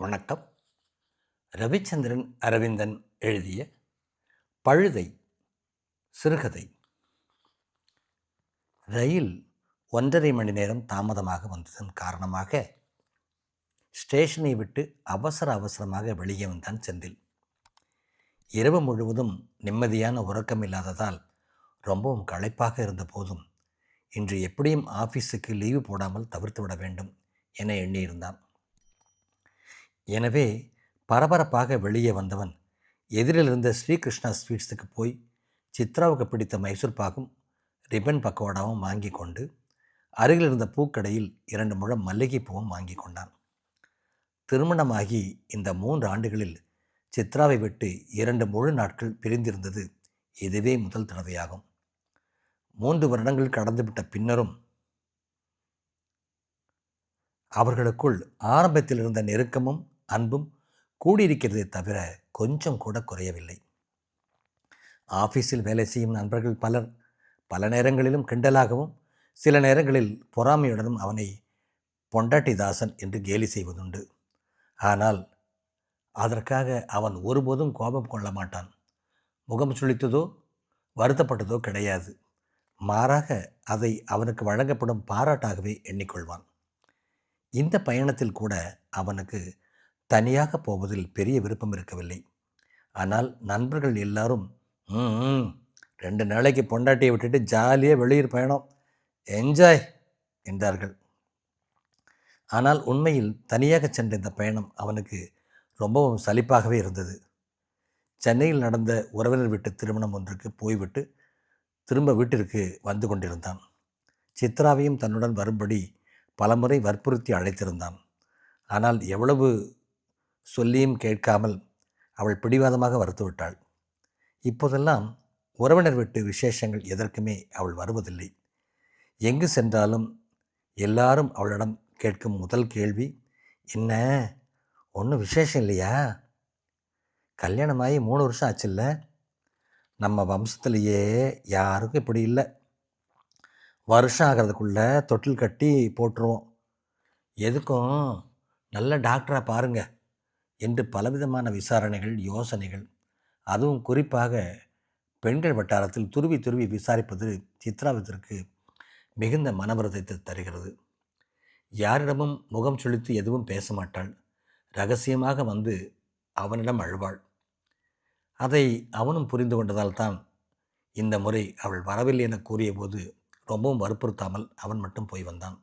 வணக்கம். ரவிச்சந்திரன் அரவிந்தன் எழுதிய பழுதை சிறுகதை. ரயில் ஒன்றரை மணி நேரம் தாமதமாக வந்ததன் காரணமாக ஸ்டேஷனை விட்டு அவசர அவசரமாக வெளியே வந்தான் செந்தில். இரவு முழுவதும் நிம்மதியான உறக்கம் இல்லாததால் ரொம்பவும் களைப்பாக இருந்த போதும் இன்று எப்படியும் ஆஃபீஸுக்கு லீவு போடாமல் தவிர்த்து விட வேண்டும் என எண்ணியிருந்தான். எனவே பரபரப்பாக வெளியே வந்தவன் எதிரில் இருந்த ஸ்ரீகிருஷ்ணா ஸ்வீட்ஸுக்கு போய் சித்ராவுக்கு பிடித்த மைசூர் பாகும் ரிப்பன் பக்கோடாவும் வாங்கி கொண்டு அருகில் இருந்த பூக்கடையில் இரண்டு முழம் மல்லிகைப்பூவும் வாங்கி கொண்டான். திருமணமாகி இந்த மூன்று ஆண்டுகளில் சித்ராவை விட்டு இரண்டு முழு நாட்கள் பிரிந்திருந்தது இதுவே முதல் தடவையாகும். மூன்று வருடங்கள் கடந்துவிட்ட பின்னரும் அவர்களுக்குள் ஆரம்பத்தில் இருந்த நெருக்கமும் அன்பும் கூடியிருக்கிறதே தவிர கொஞ்சம் கூட குறையவில்லை. ஆஃபீஸில் வேலை செய்யும் நண்பர்கள் பலர் பல நேரங்களிலும் கிண்டலாகவும் சில நேரங்களில் பொறாமையுடனும் அவனை பொண்டாட்டி தாசன் என்று கேலி செய்வதுண்டு. ஆனால் அதற்காக அவன் ஒருபோதும் கோபம் கொள்ள மாட்டான். முகம் சுளித்ததோ வருத்தப்பட்டதோ கிடையாது. மாறாக அதை அவனுக்கு வழங்கப்படும் பாராட்டாகவே எண்ணிக்கொள்வான். இந்த பயணத்தில் கூட அவனுக்கு தனியாக போவதில் பெரிய விருப்பம் இருக்கவில்லை. ஆனால் நண்பர்கள் எல்லாரும் "ம், ரெண்டு நாளைக்கு பொண்டாட்டியை விட்டுட்டு ஜாலியாக வெளியூர் பயணம் என்ஜாய் என்றார்கள். ஆனால் உண்மையில் தனியாக சென்ற இந்த பயணம் அவனுக்கு ரொம்பவும் சலிப்பாகவே இருந்தது. சென்னையில் நடந்த உறவினர் வீட்டு திருமணம் ஒன்றுக்கு போய்விட்டு திரும்ப வீட்டிற்கு வந்து கொண்டிருந்தான். சித்ராவையும் தன்னுடன் வரும்படி பலமுறை வற்புறுத்தி அழைத்திருந்தான். ஆனால் எவ்வளவு சொல்லியும் கேட்காமல் அவள் பிடிவாதமாக மறுத்துவிட்டாள் இப்போதெல்லாம் உறவினர் வீட்டு விசேஷங்கள் எதற்குமே அவள் வருவதில்லை. எங்கு சென்றாலும் எல்லாரும் அவளிடம் கேட்கும் முதல் கேள்வி என்ன? ஒன்றும் விசேஷம் இல்லையா? கல்யாணமாகி மூணு வருஷம் ஆச்சுல்ல? நம்ம வம்சத்துலேயே யாருக்கும் இப்படி இல்லை. வருஷம் ஆகிறதுக்குள்ளே தொட்டில் கட்டி போட்டுருவோம். எதுக்கும்? நல்ல டாக்டராக பாருங்கள் என்று பலவிதமான விசாரணைகள் யோசனைகள் அதுவும் குறிப்பாக பெண்கள் வட்டாரத்தில் துருவி துருவி விசாரிப்பது சித்ராவிற்கு மிகுந்த மனவரத்தை தருகிறது. யாரிடமும் முகம் சுழித்து எதுவும் பேச மாட்டாள். ரகசியமாக வந்து அவனிடம் அழுவாள். அதை அவனும் புரிந்து கொண்டதால் தான் இந்த முறை அவள் வரவில்லை என கூறியபோது ரொம்பவும் வற்புறுத்தாமல் அவன் மட்டும் போய் வந்தான்.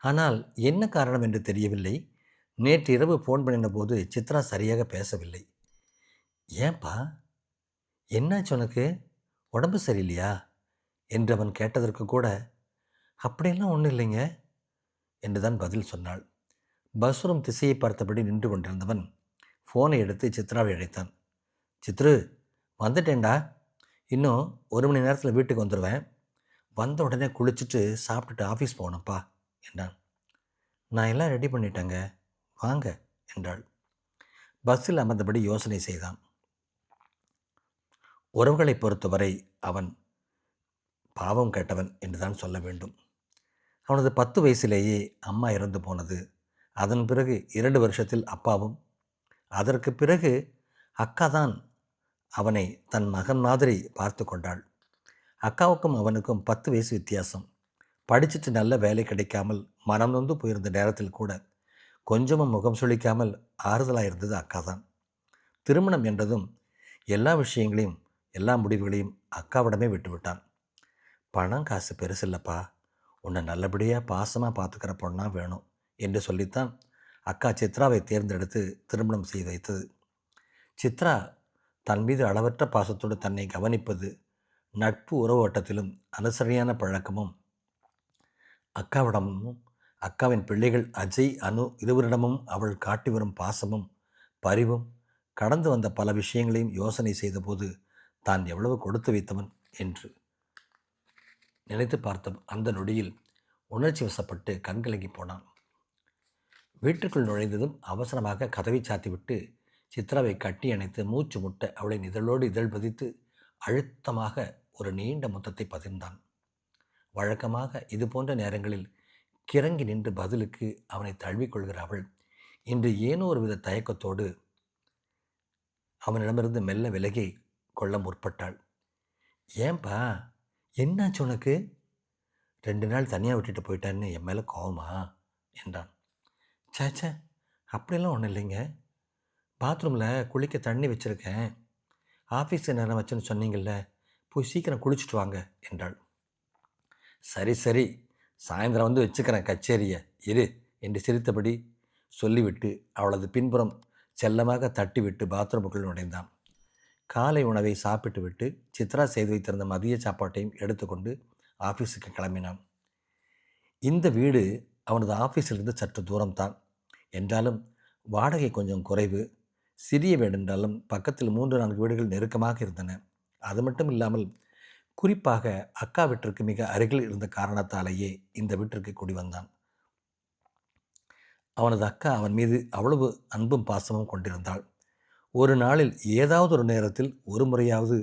ஆனால் என்ன காரணம் என்று தெரியவில்லை. நேற்று இரவு ஃபோன் பண்ணின போது சித்ரா சரியாக பேசவில்லை. ஏன்பா? என்னாச்சு உனக்கு? உடம்பு சரியில்லையா? என்று அவன் கேட்டதற்கு கூட அப்படியெல்லாம் ஒன்றும் இல்லைங்க என்று தான் பதில் சொன்னாள். பஸ்ரும் திசையை பார்த்தபடி நின்று கொண்டிருந்தவன் ஃபோனை எடுத்து சித்ராவை அழைத்தான். சித்ரு வந்துட்டேன்டா. இன்னும் ஒரு மணி நேரத்தில் வீட்டுக்கு வந்துடுவேன் வந்த உடனே குளிச்சுட்டு சாப்பிட்டுட்டு ஆஃபீஸ் போகணும்ப்பா என்றான். நான் எல்லாம் ரெடி பண்ணிட்டேங்க. வாங்க என்றாள். பஸ்ஸில் அமர்ந்தபடி யோசனை செய்தான். உறவுகளை பொறுத்தவரை அவன் பாவம் கெட்டவன் என்றுதான் சொல்ல வேண்டும். அவனது பத்து வயசிலேயே அம்மா இறந்து போனது. அதன் பிறகு இரண்டு வருஷத்தில் அப்பாவும் அதற்கு பிறகு அக்கா தான் அவனை தன் மகன் மாதிரி பார்த்து கொண்டாள். அக்காவுக்கும் அவனுக்கும் பத்து வயசு வித்தியாசம். படிச்சுட்டு நல்ல வேலை கிடைக்காமல் மனம் நொந்து போயிருந்த நேரத்தில் கூட கொஞ்சமும் முகம் சுளிக்காமல் ஆறுதலாக இருந்தது அக்கா தான் திருமணம் என்றதும் எல்லா விஷயங்களையும் எல்லா முடிவுகளையும் அக்காவிடமே விட்டுவிட்டான். பணம் காசு பெருசில்லப்பா உன்னை நல்லபடியாக பாசமாக பார்த்துக்கிற பொண்ணா வேணும் என்று சொல்லித்தான் அக்கா சித்ராவை தேர்ந்தெடுத்து திருமணம் செய்து வைத்தது. சித்ரா தன் மீது அளவற்ற பாசத்தோடு தன்னை கவனிப்பது நட்பு உறவு ஓட்டத்திலும் அனுசரியான பழக்கமும் அக்காவிடமும் அக்காவின் பிள்ளைகள் அஜய் அனு இருவரிடமும் அவள் காட்டி வரும் பாசமும் பரிவும் கடந்து வந்த பல விஷயங்களையும் யோசனை செய்தபோது தான் எவ்வளவு கொடுத்து வைத்தவன் என்று நினைத்து பார்த்த அந்த நொடியில் உணர்ச்சி வசப்பட்டு கண்கலங்கி போனான். வீட்டுக்குள் நுழைந்ததும் அவசரமாக கதவை சாத்திவிட்டு சித்ராவை கட்டி அணைத்து மூச்சு முட்ட அவளை இதழோடு இதழ் பதித்து அழுத்தமாக ஒரு நீண்ட முத்தத்தை பகிர்ந்தான் வழக்கமாக இது போன்ற நேரங்களில் கிறங்கி நின்று பதிலுக்கு அவனை தழுவிக்கொள்கிற அவள் இன்று ஏனோ ஒரு வித தயக்கத்தோடு அவனிடமிருந்து மெல்ல விலகி கொள்ள முற்பட்டாள். ஏன்பா என்னாச்சு உனக்கு? ரெண்டு நாள் தனியாக விட்டுட்டு போயிட்டான்னு என் மேலே கோவமா? என்றான். சேச்சே அப்படியெல்லாம் ஒன்றும் இல்லைங்க. பாத்ரூமில் குளிக்க தண்ணி வச்சுருக்கேன். ஆஃபீஸ் நேரம் வச்சுன்னு சொன்னீங்கள்ல போய் சீக்கிரம் குளிச்சுட்டு வாங்க என்றாள். சரி சரி சாயந்தரம் வந்து வச்சுக்கிறேன் கச்சேரியை. இரு என்று சிரித்தபடி சொல்லிவிட்டு அவளது பின்புறம் செல்லமாக தட்டிவிட்டு பாத்ரூமுக்குள் நுழைந்தான். காலை உணவை சாப்பிட்டுவிட்டு சித்ரா செய்து வைத்திருந்த மதிய சாப்பாட்டையும் எடுத்துக்கொண்டு ஆஃபீஸுக்கு கிளம்பினான். இந்த வீடு அவனது ஆஃபீஸிலிருந்து சற்று தூரம்தான். என்றாலும் வாடகை கொஞ்சம் குறைவு. சிறிய வீடு என்றாலும் பக்கத்தில் மூன்று நான்கு வீடுகள் நெருக்கமாக இருந்தன. அது மட்டும் இல்லாமல் குறிப்பாக அக்கா வீட்டிற்கு மிக அருகில் இருந்த காரணத்தாலேயே இந்த வீட்டிற்கு குடி வந்தான். அவனது அக்கா அவன் மீது அவ்வளவு அன்பும் பாசமும் கொண்டிருந்தாள். ஒரு நாளில் ஏதாவது ஒரு நேரத்தில் ஒரு முறையாவது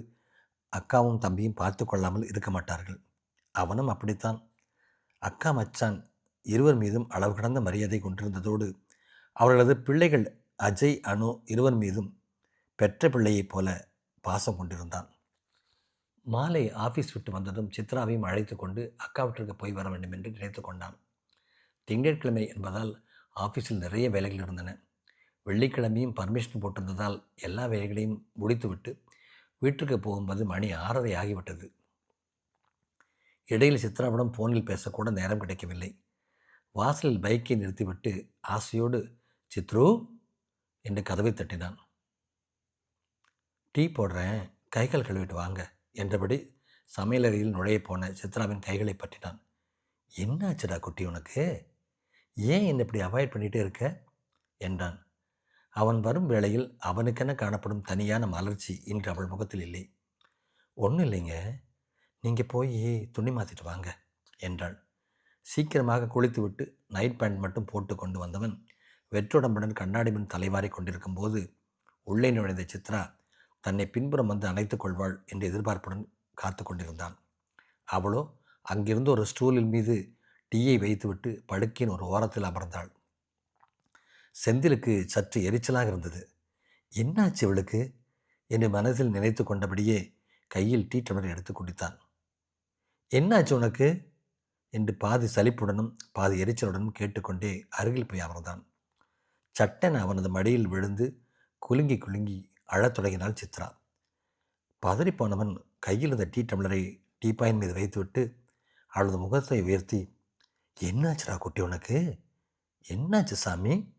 அக்காவும் தம்பியும் பார்த்து கொள்ளாமல் இருக்க மாட்டார்கள். அவனும் அப்படித்தான். அக்கா மச்சான் இருவர் மீதும் அளவு கடந்த மரியாதை கொண்டிருந்ததோடு அவர்களது பிள்ளைகள் அஜய் அனு இருவர் மீதும் பெற்ற பிள்ளையைப் போல பாசம் கொண்டிருந்தான். மாலை ஆஃபீஸ் விட்டு வந்ததும் சித்ராவையும் அழைத்து கொண்டு அக்கா வீட்டிற்கு போய் வர வேண்டும் என்று நினைத்து கொண்டான். திங்கட்கிழமை என்பதால் ஆஃபீஸில் நிறைய வேலைகள் இருந்தன. வெள்ளிக்கிழமையும் பர்மிஷன் போட்டிருந்ததால் எல்லா வேலைகளையும் முடித்துவிட்டு வீட்டுக்கு போகும்போது மணி ஆறரை ஆகிவிட்டது. இடையில் சித்ராவிடம் ஃபோனில் பேசக்கூட நேரம் கிடைக்கவில்லை. வாசலில் பைக்கை நிறுத்திவிட்டு ஆசையோடு சித்ரு! என்று கதவை தட்டினான். டீ போடுறேன். கைகள் கழுவிட்டு வாங்க. என்றபடி சமையலறையில் நுழைய போன சித்ராவின் கைகளை பற்றினான். என்னாச்சுடா குட்டி உனக்கு? ஏன் என்னை இப்படி அவாய்ட் பண்ணிகிட்டே இருக்க? என்றான். அவன் வரும் வேளையில் அவனுக்கென காணப்படும் தனியான மலர்ச்சி இன்று அவள் முகத்தில் இல்லை. ஒன்றும் இல்லைங்க. நீங்கள் போய் துணி மாற்றிட்டு வாங்க என்றாள். சீக்கிரமாக குளித்துவிட்டு நைட் பேண்ட் மட்டும் போட்டு கொண்டு வந்தவன் வெற்றுடம்புடன் கண்ணாடி முன் தலைவாரி கொண்டிருக்கும் போது உள்ளே நுழைந்த சித்ரா தன்னை பின்புறம் வந்து அணைத்துக் கொள்வாள் என்று எதிர்பார்ப்புடன் காத்து கொண்டிருந்தான். அவளோ அங்கிருந்து ஒரு ஸ்டூலின் மீது டீயை வைத்துவிட்டு படுக்கையின் ஒரு ஓரத்தில் அமர்ந்தாள். செந்திலுக்கு சற்று எரிச்சலாக இருந்தது. என்னாச்சு இவளுக்கு? என்று மனதில் நினைத்து கொண்டபடியே கையில் டீ டம்ளர் எடுத்து குடித்தான். என்னாச்சு உனக்கு? என்று பாதி சலிப்புடனும் பாதி எரிச்சலுடனும் கேட்டுக்கொண்டே அருகில் போய் அமர்ந்தான். சட்டென அவனது மடியில் விழுந்து குலுங்கி குலுங்கி அழத் தொடங்கினாள் சித்ரா. பதறிப்போனவன் கையில் இருந்த டீ டம்ளரை டீப்பாயின் மீது வைத்துவிட்டு அவளது முகத்தை உயர்த்தி என்னாச்சுடா குட்டி உனக்கு? என்னாச்சு சாமி?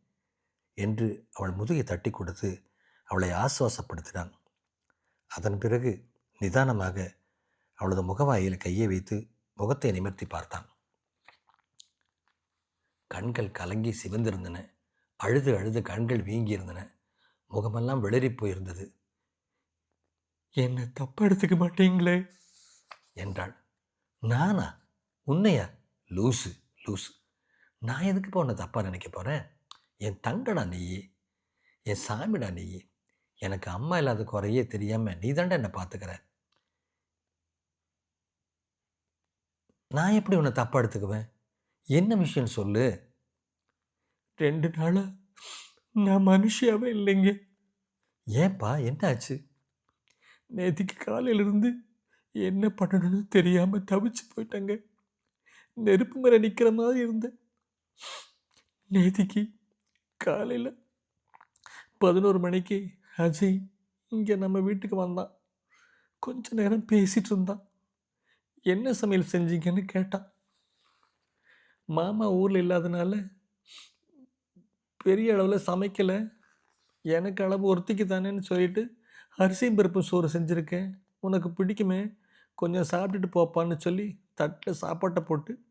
என்று அவள் முதுகை தட்டி கொடுத்து அவளை ஆசுவாசப்படுத்தினான். அதன் பிறகு நிதானமாக அவளது முகவாயில் கையை வைத்து முகத்தை நிமிர்த்தி பார்த்தான். கண்கள் கலங்கி சிவந்திருந்தன. அழுது அழுது கண்கள் வீங்கியிருந்தன. முகமெல்லாம் வெளிரி போயிருந்தது. என்னை தப்பா எடுத்துக்க மாட்டீங்களே? என்றாள். நானா? உன்னையா? லூசு லூசு. நான் எதுக்கு உன்னை தப்பாக நினைக்க போகிறேன் என் தங்கடா நீயே. என் சாமிடா நீயே. எனக்கு அம்மா இல்லாத குறையே தெரியாமல் நீ தாண்டா என்னை பார்த்துக்கிற நான் எப்படி உன்னை தப்பாக எடுத்துக்குவேன்? என்ன விஷயம் சொல்லு. ரெண்டு நாளாக நான் மனுஷியாவே இல்லைங்க. ஏன்பா? என்னாச்சு? நேற்றுக்கு காலையிலிருந்து என்ன பண்ணணும்னு தெரியாமல் தவிச்சு போயிட்டாங்க. நெருப்பு மேலே நிற்கிற மாதிரி இருந்தேன். நேத்திக்கு காலையில் பதினோரு மணிக்கு அஜய் இங்கே நம்ம வீட்டுக்கு வந்தான். கொஞ்ச நேரம் பேசிகிட்டு இருந்தான். என்ன சமையல் செஞ்சீங்கன்னு கேட்டான். மாமா ஊரில் இல்லாதனால பெரிய அளவில் சமைக்கலை. எனக்கு அளவு ஒருத்திக்கு தானேன்னு சொல்லிட்டு அரிசியும் பருப்பும் சோறு செஞ்சுருக்கேன். உனக்கு பிடிக்குமே? கொஞ்சம் சாப்பிட்டுட்டு போப்பான்னு சொல்லி தட்டில் சாப்பாட்டை போட்டு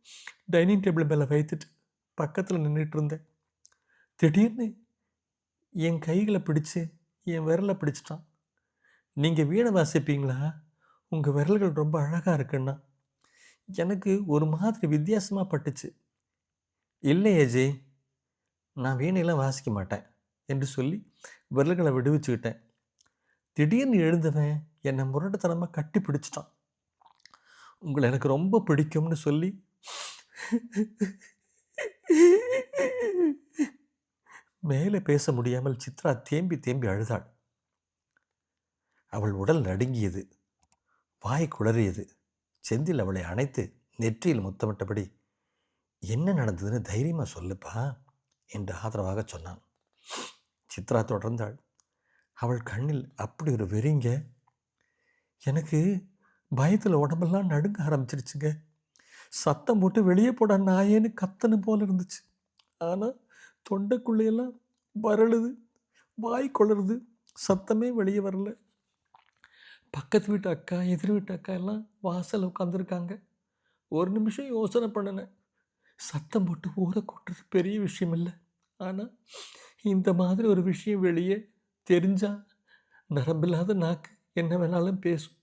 டைனிங் டேபிள் மேலே வைத்துட்டு பக்கத்தில் நின்றுட்டு இருந்தேன். திடீர்னு என் கைகளை பிடிச்சு என் விரலை பிடிச்சிட்டான். நீங்கள் வீணை வாசிப்பீங்களா? உங்கள் விரல்கள் ரொம்ப அழகாக இருக்குன்னா. எனக்கு ஒரு மாதிரி வித்தியாசமாக பட்டுச்சு. இல்லை அஜய் நான் வீணையெல்லாம் வாசிக்க மாட்டேன் என்று சொல்லி விரல்களை விடுவிச்சுக்கிட்டேன். திடீர்னு எழுந்தவன் என்னை முரட்டுத்தனமாக கட்டி பிடிச்சிட்டான். உங்களை எனக்கு ரொம்ப பிடிக்கும்னு சொல்லி மேலே பேச முடியாமல் சித்ரா தேம்பி தேம்பி அழுதாள். அவள் உடல் நடுங்கியது. வாய் குளறியது. செந்தில் அவளை அணைத்து நெற்றியில் முத்தமிட்டபடி என்ன நடந்ததுன்னு தைரியமாக சொல்லுப்பா. என்று ஆதரவாக சொன்னான். சித்ரா தொடர்ந்தாள். அவள் கண்ணில் அப்படி ஒரு வெறிங்க. எனக்கு பயத்தில் உடம்பெல்லாம் நடுங்க ஆரம்பிச்சிருச்சுங்க. சத்தம் போட்டு வெளியே போட நாயேன்னு கத்தனு போல இருந்துச்சு. ஆனால் தொண்டைக்குள்ளையெல்லாம் வரழுது வாய் கொளருது சத்தமே வெளியே வரல. பக்கத்து வீட்டு அக்கா எதிர் வீட்டு அக்கா எல்லாம் வாசல் உட்காந்துருக்காங்க ஒரு நிமிஷம் யோசனை பண்ணினேன் சத்தம் போட்டு ஊரை கூட்டுறது பெரிய விஷயம் இல்லை. ஆனால் இந்த மாதிரி ஒரு விஷயம் வெளியே தெரிஞ்சால் நரம்பில்லாத நாக்கு என்ன வேணாலும் பேசும்.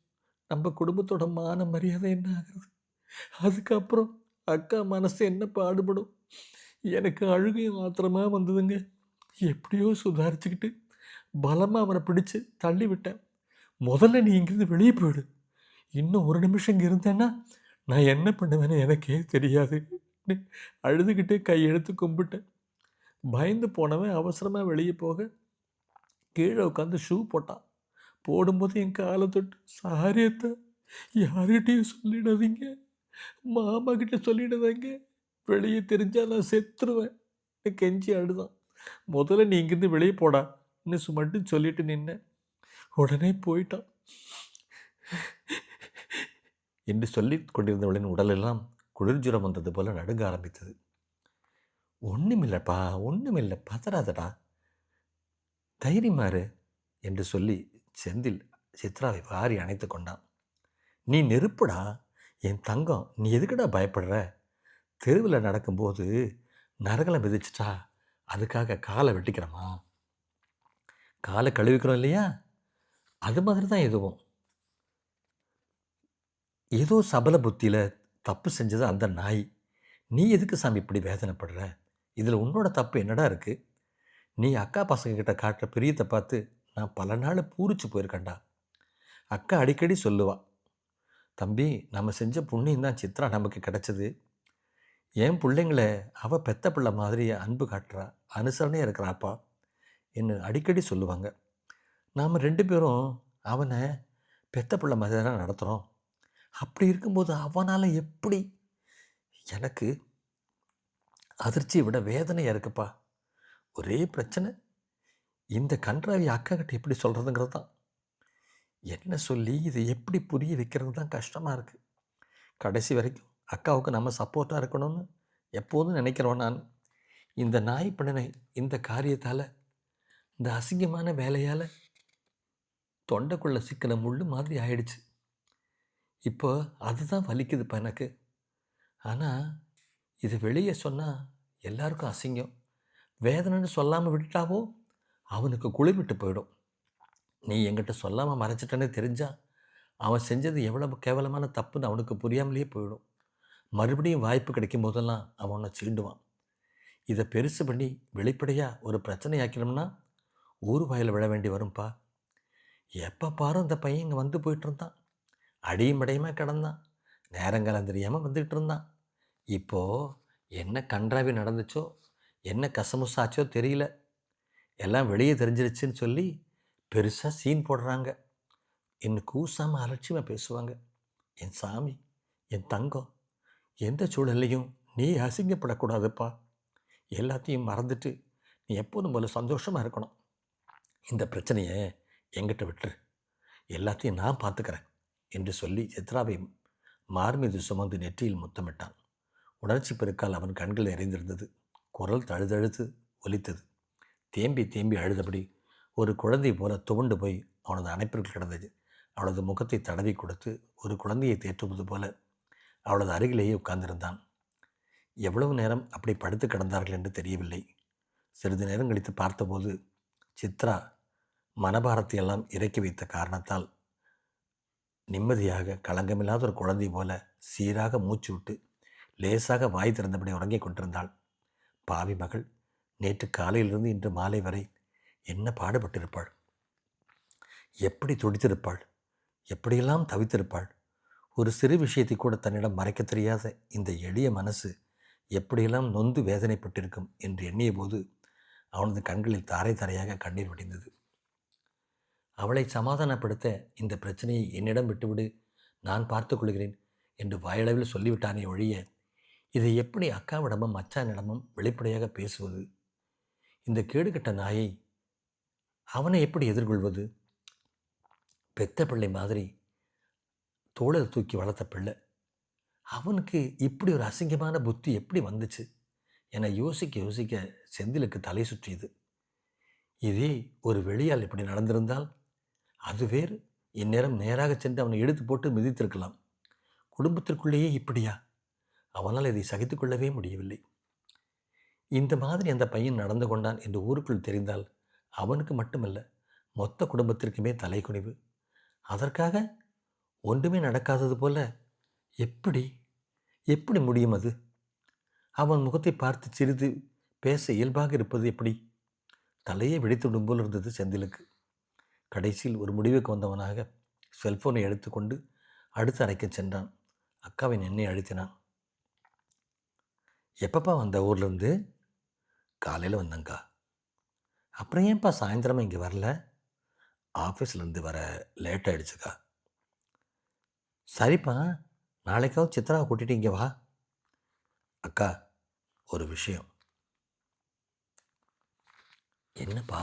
நம்ம குடும்பத்தோட மான மரியாதை என்ன ஆகுது? அதுக்கப்புறம் அக்கா மனசு என்ன பாடுபடும்? எனக்கு அழுகையும் ஆத்திரமாக வந்ததுங்க. எப்படியோ சுதாரிச்சுக்கிட்டு பலமாக அவனை பிடிச்சு தள்ளி விட்டேன். முதல்ல நீ இங்கேருந்து வெளியே போயிடு. இன்னும் ஒரு நிமிஷம் இங்கே இருந்தேன்னா நான் என்ன பண்ணுவேன்னு எனக்கே தெரியாது. அழுதுகிட்டே கையெடுத்து கும்பிட்டேன் பயந்து போனவன் அவசரமாக வெளியே போக கீழே உட்காந்து ஷூ போட்டான். போடும்போது என் காலை தொட்டு சாரியத்தை யார்கிட்டையும் சொல்லிடாதீங்க மாமா கிட்ட சொல்லிடாதீங்க வெளியே தெரிஞ்சால் நான் செத்துருவேன். கெஞ்சி அழுதான். முதல்ல நீ இங்கேருந்து வெளியே போடா இன்னும் மட்டும் சொல்லிட்டு நின்னேன் உடனே போயிட்டான். என்று சொல்லி கொண்டிருந்தவளின் உடலெல்லாம் குளிர்ஜுரம் வந்தது போல் நடுங்க ஆரம்பித்தது. ஒன்றுமில்லப்பா ஒன்றுமில்லை பதறாதடா. தைரியமாறு என்று சொல்லி செந்தில் சித்ராவை வாரி அணைத்து கொண்டான். நீ நெருப்புடா. என் தங்கம் நீ எதுக்குடா பயப்படுற? தெருவில் நடக்கும்போது நரகலை மிதிச்சிட்டா அதுக்காக காலை வெட்டிக்கிறோமா? காலை கழுவிக்கிறோம் இல்லையா? அது மாதிரி தான் எதுவும். ஏதோ சபல புத்தியில் தப்பு செஞ்சது அந்த நாய். நீ எதுக்கு சாமி இப்படி வேதனைப்படுற? இதில் உன்னோட தப்பு என்னடா இருக்குது நீ அக்கா பசங்கக்கிட்ட காட்டுற பிரியத்தை பார்த்து நான் பல நாள் பூரிச்சு போயிருக்கேன்டா. அக்கா அடிக்கடி சொல்லுவா தம்பி நம்ம செஞ்ச புண்ணியம் தான் சித்ரா நமக்கு கிடச்சிது. என் பிள்ளைங்களை அவள் பெத்த பிள்ளை மாதிரி அன்பு காட்டுறா அனுசரணையாக இருக்கிறாப்பா என்ன அடிக்கடி சொல்லுவாங்க. நாம் ரெண்டு பேரும் அவனை பெத்த பிள்ளை மாதிரி தான் நடத்துகிறோம் அப்படி இருக்கும்போது அவனால் எப்படி? எனக்கு அதிர்ச்சியை விட வேதனையாக இருக்குப்பா. ஒரே பிரச்சனை. இந்த கன்றாவி அக்கா கிட்ட எப்படி சொல்கிறதுங்கிறது தான் என்ன சொல்லி இதை எப்படி புரிய வைக்கிறது தான் கஷ்டமாக இருக்குது கடைசி வரைக்கும் அக்காவுக்கு நம்ம சப்போர்ட்டாக இருக்கணும்னு எப்போதும் நினைக்கிறோம் நான். இந்த நாய் பண்ணின இந்த காரியத்தால் இந்த அசிங்கமான வேலையால் தொண்டைக்குள்ளே சிக்கின முள் மாதிரி ஆயிடுச்சு. இப்போ அதுதான் வலிக்குதுப்பா எனக்கு. ஆனால் இது வெளியே சொன்னால் எல்லாருக்கும் அசிங்கம். வேதனைன்னு சொல்லாமல் விட்டுட்டாவோ அவனுக்கு குளிர் விட்டு போயிடும். நீ என்கிட்ட சொல்லாமல் மறைச்சிட்டேன்னு தெரிஞ்சா அவன் செஞ்சது எவ்வளவு கேவலமான தப்புன்னு அவனுக்கு புரியாமலேயே போயிடும். மறுபடியும் வாய்ப்பு கிடைக்கும் போதெல்லாம் அவன் உன்னை சீண்டுவான் இதை பெருசு பண்ணி வெளிப்படையாக ஒரு பிரச்சனை ஆக்கினோம்னா ஊர் வாயில் விழ வேண்டி வரும்ப்பா எப்போ பாரு அந்த பையன் இங்கே வந்து போயிட்டு இருந்தான். அடியும் அடையுமாக கிடந்தான். நேரங்காலம் தெரியாமல் வந்துக்கிட்டு இருந்தான் இப்போது என்ன கன்றாவி நடந்துச்சோ என்ன கசமுசாச்சோ தெரியல. எல்லாம் வெளியே தெரிஞ்சிருச்சுன்னு சொல்லி பெருசாக சீன் போடுறாங்க. என்னை கூசாமல் அலட்சியமாக பேசுவாங்க. என் சாமி என் தங்கம் எந்த சூழல்லையும் நீ அசிங்கப்படக்கூடாதுப்பா. எல்லாத்தையும் மறந்துட்டு நீ எப்போதும் போல சந்தோஷமாக இருக்கணும். இந்த பிரச்சனையை எங்கிட்ட விட்டுரு. எல்லாத்தையும் நான் பார்த்துக்கிறேன். என்று சொல்லி சித்ராவை மார் மீது சுமந்து நெற்றியில் முத்தமிட்டான். உணர்ச்சி பெருக்கால் அவன் கண்கள் எறிந்திருந்தது குரல் தழுதழுத்து ஒலித்தது. தேம்பி தேம்பி அழுதபடி ஒரு குழந்தை போல துவண்டு போய் அவனது அணைப்பிற்குள் கிடந்தது. அவளது முகத்தை தடவி கொடுத்து ஒரு குழந்தையை தேற்றுவது போல அவளது அருகிலேயே உட்கார்ந்திருந்தான். எவ்வளவு நேரம் அப்படி படுத்து கிடந்தார்கள் என்று தெரியவில்லை. சிறிது நேரம் கழித்து பார்த்தபோது சித்ரா மனபாரத்தை எல்லாம் இறக்கி வைத்த காரணத்தால் நிம்மதியாக களங்கமில்லாத ஒரு குழந்தை போல சீராக மூச்சு விட்டு லேசாக வாய் திறந்தபடி உறங்கிக் கொண்டிருந்தாள். பாவி மகள் நேற்று காலையிலிருந்து இன்று மாலை வரை என்ன பாடுபட்டிருப்பாள்? எப்படி துடித்திருப்பாள்? எப்படியெல்லாம் தவித்திருப்பாள்? ஒரு சிறு விஷயத்தை கூட தன்னிடம் மறைக்க தெரியாத இந்த எளிய மனசு எப்படியெல்லாம் நொந்து வேதனைப்பட்டிருக்கும் என்று எண்ணிய போது அவனது கண்களில் தாரை தாரையாக கண்ணீர் வடிந்தது. அவளை சமாதானப்படுத்த இந்த பிரச்சனையை என்னிடம் விட்டுவிடு. நான் பார்த்துக்கொள்கிறேன் என்று வாயளவில் சொல்லிவிட்டானே ஒழிய இதை எப்படி அக்காவிடமும் மச்சானிடமும் வெளிப்படையாக பேசுவது? இந்த கேடுகட்ட நாயை அவனை எப்படி எதிர்கொள்வது? பெத்த பிள்ளை மாதிரி தோளில் தூக்கி வளர்த்த பிள்ளை. அவனுக்கு இப்படி ஒரு அசிங்கமான புத்தி எப்படி வந்துச்சு என யோசிக்க யோசிக்க செந்திலுக்கு தலை சுற்றியது. இதே ஒரு வெளியால் இப்படி நடந்திருந்தால் அது வேறு. இந்நேரம் நேராக சென்று அவனை எடுத்து போட்டு மிதித்திருக்கலாம். குடும்பத்திற்குள்ளேயே இப்படியா? அவனால் இதை சகித்துக்கொள்ளவே முடியவில்லை. இந்த மாதிரி அந்த பையன் நடந்து கொண்டான் என்று ஊருக்குள் தெரிந்தால் அவனுக்கு மட்டுமல்ல மொத்த குடும்பத்திற்குமே தலைக்குனிவு. அதற்காக ஒன்றுமே நடக்காதது போல எப்படி எப்படி முடியும் அது? அவன் முகத்தை பார்த்து சிறிது பேச இயல்பாக இருப்பது எப்படி? தலையே வெடித்துவிடும் போல் இருந்தது செந்திலுக்கு. கடைசியில் ஒரு முடிவுக்கு வந்தவனாக செல்போனை எடுத்துக்கொண்டு அடுத்த அறைக்கு சென்றான். அக்காவின் எண்ணெய் அழுத்தினான். எப்பப்பா வந்த ஊர்லேருந்து? காலையில் வந்தேங்க்கா அப்புறம் ஏன்ப்பா சாயந்தரமாக இங்கே வரல? ஆஃபீஸ்லேருந்து வர லேட் ஆகிடுச்சுக்கா சரிப்பா நாளைக்காவது சித்ராவை கூட்டிகிட்டு இங்கே வா. அக்கா ஒரு விஷயம். என்னப்பா?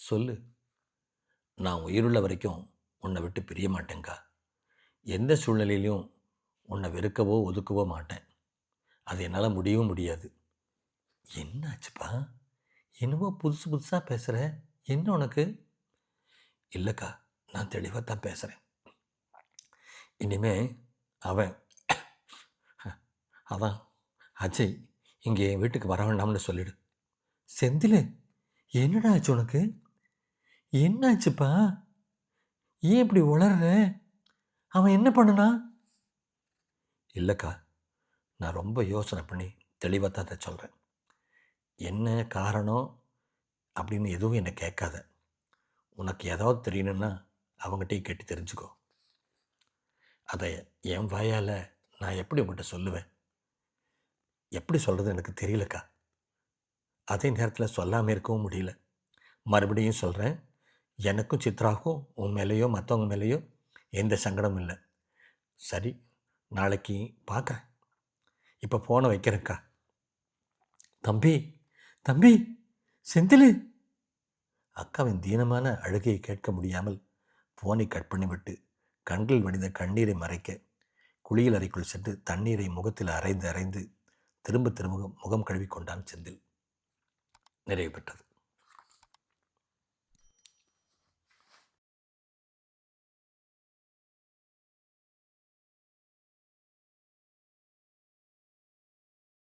சொல்லு. நான் உயிருள்ள வரைக்கும் உன்னை விட்டு பிரிய மாட்டேங்க்கா எந்த சூழ்நிலையிலையும் உன்னை வெறுக்கவோ ஒதுக்கவோ மாட்டேன். அது என்னால் முடியவும் முடியாது. என்னாச்சுப்பா? என்னவோ புதுசு புதுசாக பேசுகிற என்ன உனக்கு? இல்லைக்கா நான் தெளிவாக தான் பேசுகிறேன் இனிமே அவன் அதான் அஜய் இங்கே என் வீட்டுக்கு வர வேண்டாம்னு சொல்லிடு. செந்தில் என்னடா ஆச்சு உனக்கு? என்னாச்சுப்பா? ஏன் இப்படி உளர்ற? அவன் என்ன பண்ணுனா? இல்லைக்கா நான் ரொம்ப யோசனை பண்ணி தெளிவாக தான் அதை சொல்கிறேன் என்ன காரணம் அப்படின்னு எதுவும் என்னை கேட்காத. உனக்கு ஏதாவது தெரியணும்னா அவங்ககிட்டயும் கேட்டு தெரிஞ்சுக்கோ. அதை என் வாயால் நான் எப்படி உங்கள்கிட்ட சொல்லுவேன்? எப்படி சொல்கிறது எனக்கு தெரியலக்கா. அதே நேரத்தில் சொல்லாமல் இருக்கவும் முடியல. மறுபடியும் சொல்கிறேன் எனக்கும் சித்ராக்கும் உன் மேலேயோ மற்றவங்க மேலேயோ எந்த சங்கடமும் இல்லை. சரி நாளைக்கு பார்க்குறேன். இப்போ ஃபோனை வைக்கிறேன்க்கா. தம்பி தம்பி செந்திலு. அக்காவின் தீனமான அழுகையை கேட்க முடியாமல் ஃபோனை கட் பண்ணிவிட்டு கண்கள் வடிந்த கண்ணீரை மறைக்க குளியல் அறைக்குள் சென்று தண்ணீரை முகத்தில் அரைந்து அரைந்து திரும்ப திரும்ப முகம் கழுவி கொண்டான் செந்தில். நிறைவு பெற்றது.